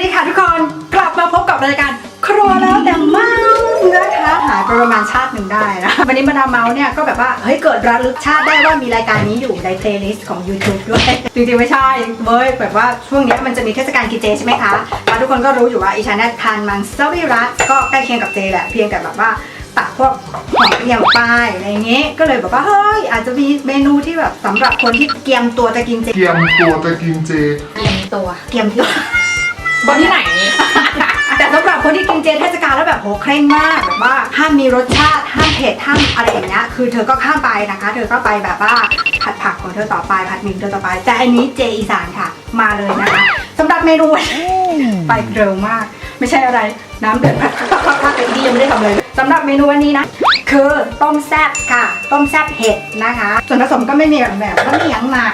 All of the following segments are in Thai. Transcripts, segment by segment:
ดีค่ะทุกคนกลับมาพบกับรายการครัวแล้วแต่เมาส์นะคะหายไปประมาณชาติหนึ่งได้นะวันนี้มาดามเมาส์เนี่ยก็แบบว่าเฮ้ยเกิดระลึกชาติได้ว่ามีรายการนี้อยู่ในเพลย์ลิสต์ของ YouTube ด้วยจริงๆไม่ใช่เว้ยแบบว่าช่วงเนี้ยมันจะมีเทศกาลกินเจใช่ไหมคะแล้วทุกคนก็รู้อยู่ว่าอีชาเนี่ยทานมังสวิรัตก็ใกล้เคียงกับเจแหละเพียงแต่แบบว่าตัดพวกหอมเอี่ยมไปอะไรอย่างเงี้ยก็เลยแบบว่าเฮ้ยอาจจะมีเมนูที่แบบสำหรับคนที่เกียมตัวจะกินเจเตรียมตัวจะกินเจเตรียมตัวเกียมตัว บนที่ไหน แต่สำหรับคนที่กินเจเทศกาลแล้วแบบโหเคร่งมากแบบว่าห้ามมีรสชาติห้ามเผ็ดห้ามอะไรอย่างเงี้ยคือเธอก็ข้ามไปนะคะ เธอก็ไปแบบว่าผัดผักของเธอต่อไปผัดหมี่ของเธอต่อไป แต่อันนี้เจอีสานค่ะ มาเลยนะคะสำหรับเมนูวันนี้ไปเร็วมาก ไม่ใช่อะไร น้ำเดือดผัดผัดเต็มที่ยังไม่ได้ทำเลยสำหรับเมนูวันนี้นะคือต้มแซ่บค่ะ ต้มแซ่บเห็ดนะคะ ส่วนผสมก็ไม่มีแบบแบบก็ไม่ยั้งมาก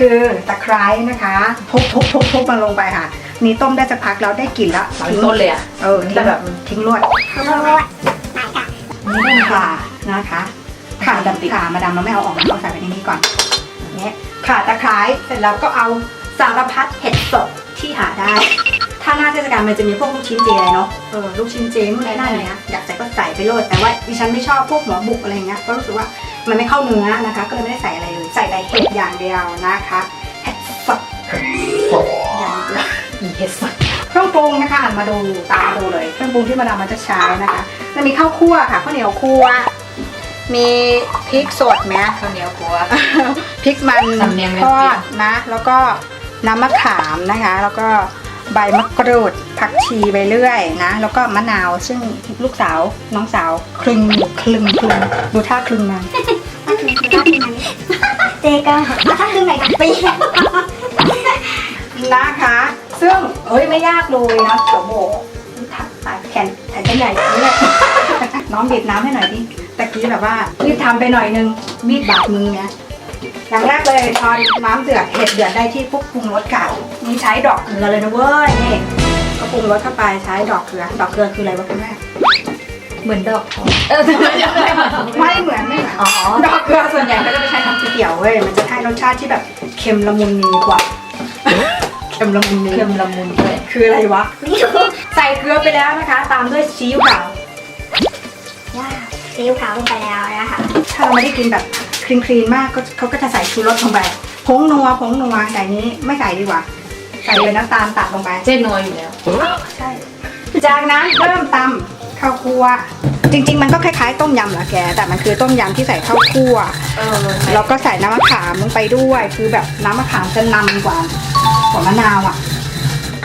คือตะไคร้นะคะ ทุบทุบทุบทุบมันลงไปค่ะ นี่ต้มได้สักพักแล้วได้กลิ่นแล้วสามต้นเลยอะเออทิ้งแบบทิ้งรวดนี่เป็นข่านะคะข่าดำติข่ามาดำเราไม่เอาออกนะเราใส่ไปในนี้ก่อนเนี่ยข่าตะไคร้เสร็จแล้วก็เอาสารพัดเห็ดสดที่หาได้ ถ้าหน้าเทศกาลมันจะมีพวกลูกชิ้นเจเนาะเออลูกชิ้นเจนู่นนี่นั่นอย่างเงี้ยอยากใส่ก็ใส่ไปโลดแต่ว่าดิฉันไม่ชอบพวกหัวบุกอะไรเงี้ยก็รู้สึกว่า มันไม่เข้าเนื้อนะคะ ก็เลยไม่ได้ใส่อะไรเลยใส่แต่เห็ดอย่างเดียวนะคะเห็ดสดสดอย่างเดียวมีเห็ดสดเครื่องปรุงนะคะอ่านมาดูตามมาดูเลยเครื่องปรุงที่มาดามมันจะใช้นะคะจะมีข้าวคั่วค่ะข้าวเหนียวคั่วมีพริกสดไหมข้าวเหนียวกลัวพริกมันสำเนียงเรียทนอเปรี้ยดวนะ แล้วก็น้ำมะขามนะคะ แล้วก็ ใบมะกรูด ผักชีไปเรื่อยนะ แล้วก็มะนาว ซึ่งลูกสาวน้องสาวคลึงอยู่คลึงคลึงดูท่าคลึงนางเจก็มาทั้งดึงไหนกันปีนะคะ ซึ่งเฮ้ยไม่ยากเลยนะเดี๋ยวโบถักตายแขนแขนจะใหญ่นี่แหละน้องบีบน้ำให้หน่อยดิตะกี้แบบว่ารีบทำไปหน่อยนึงมีดบาดมือไง อย่างแรกเลยพอน้ำเดือดเห็ดเดือดได้ที่ปุ๊บปรุงรสก่านี่ใช้ดอกเกลือเลยนะเว้ยนี่ก็ปรุงรสเข้าไปใช้ดอกเกลือ ดอกเกลือคืออะไรวะคุณแม่เหมือนดอกทองเออทำไมยังไม่เหมือนไม่เหมือนไม่เหมือนอ๋อดอกเกลือส่วนใหญ่ก็จะไปใช้ทำก๋วยเตี๋ยวเว้ยมันจะให้รสชาติที่แบบเค็มละมุนนีกว่าเค็มละมุนนีเค็มละมุนด้วยคืออะไรวะใส่เกลือไปแล้วนะคะ ตามด้วยซีอิ๊วขาวย่าซีอิ๊วขาวลงไปแล้วนะคะถ้าเราไม่ได้กินแบบ คลีนคลีนๆมากก็เขาก็จะใส่ชูรสลงไปผงนัวผงนัวแต่นี้ไม่ใส่ดีกว่า ใส่เลยน้ำตาลตัดลงไปเจ๊นัวอยู่แล้วใช่จากนั้นเริ่มตำข้าวคั่วจริง ๆ มันก็คล้ายๆ ต้มยำแหละแก แต่มันคือต้มยำที่ใส่ข้าวคั่วเออแล้วก็ใส่น้ำมะขามลงไปด้วย คือแบบน้ำมะขามจะนำกว่ากว่ามะนาวอะ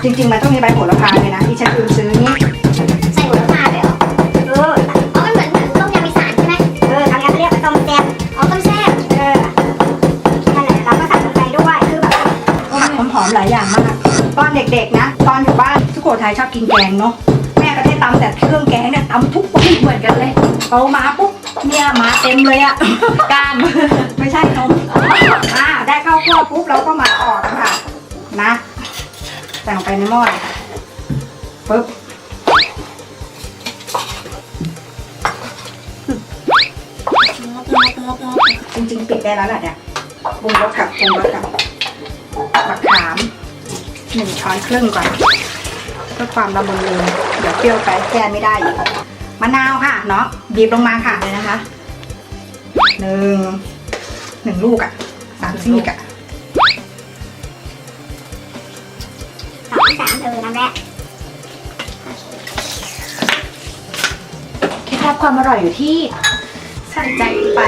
จริง ๆ มันต้องมีใบโหระพาเลยนะที่ฉันลืมซื้อนี่ ด็กๆนะ ตอนอยู่บ้านสุโขทัยชอบกินแกงเนาะแม่ก็ได้ตำแต่เครื่องแกงเนี่ยตำทุกวันเหมือนกันเลยโตมาปุ๊บเนี่ยมาเต็มเลยอะก้านไม่ใช่นมอ่าได้ข้าวคั่วปุ๊บเราก็มาออกค่ะ นะใส่ลงไปในหม้อปุ๊บจริงๆ ปิดได้แล้วแหละเนี่ยปรุงรสกับปรุงรสกับมะขาม หนึ่งช้อนครึ่งก่อนเพื่อความละมุนเลยเดี๋ยวเปรี้ยวไปแก้ไม่ได้อีกมะนาวค่ะเนาะบีบลงมาค่ะเลยนะคะหนึ่งหนึ่งลูกอะสามซี่กอะสองสามเออนั่นแหละเคล็ดลับความอร่อยอยู่ที่ใส่ใจไป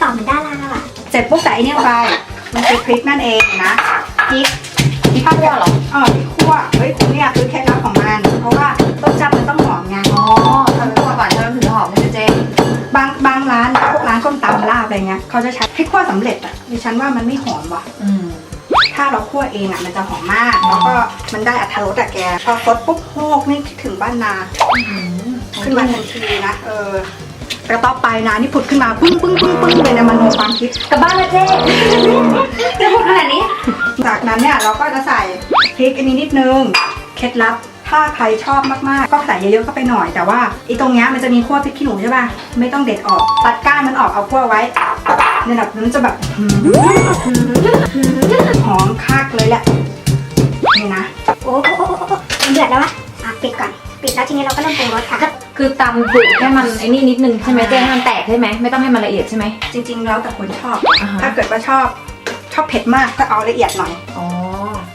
ตอบเหมือนดาราอะเสร็จปุ๊บใส่ไอ้เนี่ยลงไปมันคือพริกนั่นเองนะพริก ที่ข้าวคั่วเหรออ๋อพริกคั่วเฮ้ยคุณเนี่ยคือเคล็ดลับของมัน เพราะว่ารสชาติมันต้องหอมไงอ๋อทำคั่วก่อนใช่ไหมถึงจะหอมไม่ใช่เจ๊บางบางร้านพวกร้านส้มตำลาบอะไรเงี้ยเขาจะใช้พริกคั่วสำเร็จอะดิฉันว่ามันไม่หอมว่ะอืมถ้าเราคั่วเองอะมันจะหอมมาก แล้วก็มันได้อัตรสอะแกพอซดปุ๊บโฮกนี่คิดถึงบ้านนาขึ้นมาทันทีนะเออกระต๊อบไปนะนี่ผุดขึ้นมาปึ้งปึ้งปึ้งปึ้งเลยในมโนความคิดกลับบ้านแล้วเจ๊จะพูดขนาดนี้ จากนั้นเนี่ยเราก็จะใส่พริกอันนี้นิดนึง เคล็ดลับ ถ้าใครชอบมากๆ ก็ใส่เยอะๆเข้าไปหน่อย แต่ว่าอีตรงเนี้ยมันจะมีขั้วพริกขี้หนูใช่ป่ะ ไม่ต้องเด็ดออก ตัดก้านมันออกเอาขั้วไว้ในแบบนั้นจะแบบหอมคักเลยแหละ นี่โอ้โหโอ้โอ้โหเดือดแล้ววะอะปิดก่อน ปิดแล้วทีนี้เราก็เริ่มปรุงรสค่ะคือตำดุแค่มันไอ้นี่นิดนึงใช่ไหมเจ๊ให้มันแตกใช่ไหมไม่ต้องให้มันละเอียดใช่ไหมจริงๆแล้วแต่คนชอบ ถ้าเกิดว่าชอบ ชอบเผ็ดมากก็เอาละเอียดหน่อย อ๋อ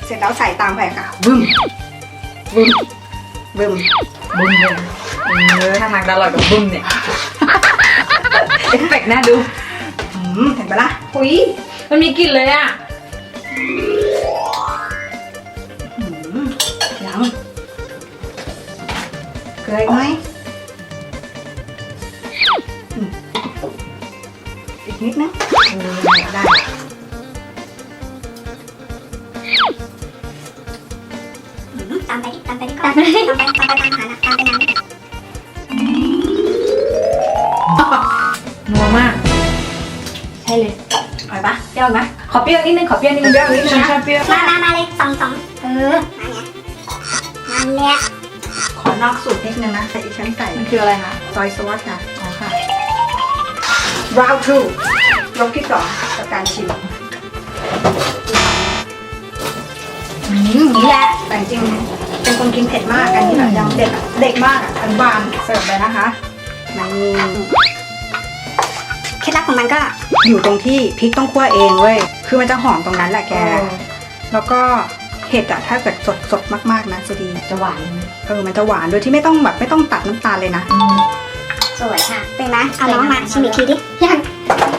เสร็จแล้วใส่ตามไปค่ะบึ้มบึ้มบึ้มบุ้มเลยเออถ้าทางจะอร่อยกับบุ้มเนี่ย เอฟเฟกต์น่าดูอืมเห็นปะล่ะอุ้ยมันมีกลิ่นเลยอะ อืมยังเกลืออีกไหมอืมอีกนิดนึงเออได้ ตามไปดิตามไปดิก่อนตามไปตามไปตามไปตามหานะตามไปนานนัวมาก ใช่เลยอร่อยปะเปรี้ยวไหมขอเปรี้ยวนิดนึง ขอเปรี้ยวนิดนึงเปรี้ยวนิดนึงฉันชอบเปรี้ยว มามามาเลยสองสองเออนั่นไงนั่นเนี่ยขอนอกสูตรนิดนึงนะใส่อีกชั้นใส่มันคืออะไรคะซอยซอสค่ะอ๋อค่ะ round two ยกที่สองกับการชิมอืมนี่แหละแต่จริง เป็นคนกินเผ็ดมากอันนี้แบบยังเด็กอะเด็กมากอะอนุบาลเสิร์ฟเลยนะคะนี่เคล็ดลับของมันก็อยู่ตรงที่พริกต้องคั่วเองเว้ย คือมันจะหอมตรงนั้นแหละแก แล้วก็เห็ดอะถ้าเกิดสดสดๆมากๆนะจะดี จะหวานไหมเออ มันจะหวานโดยที่ไม่ต้องแบบไม่ต้องตัดน้ำตาลเลยนะ สวยค่ะ เป็นไหมเอาน้องมาชิมอีกทีดิยัง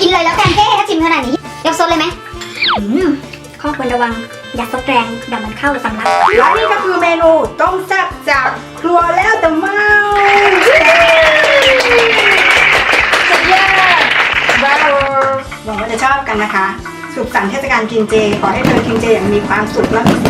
กินเลยแล้วกันเท่ถ้าชิมขนาดนี้ ยกซดเลยไหมอืมข้อควรระวัง อย่าซดแรงเดี๋ยวมันเข้าสำลักและนี่ก็คือเมนูต้มแซ่บจากครัวแล้วแต่เมาสุดยอดบราโวหวังว่าจะชอบกันนะคะ สุขสันต์เทศกาลกินเจ ขอให้เธอกินเจอย่างมีความสุขและมี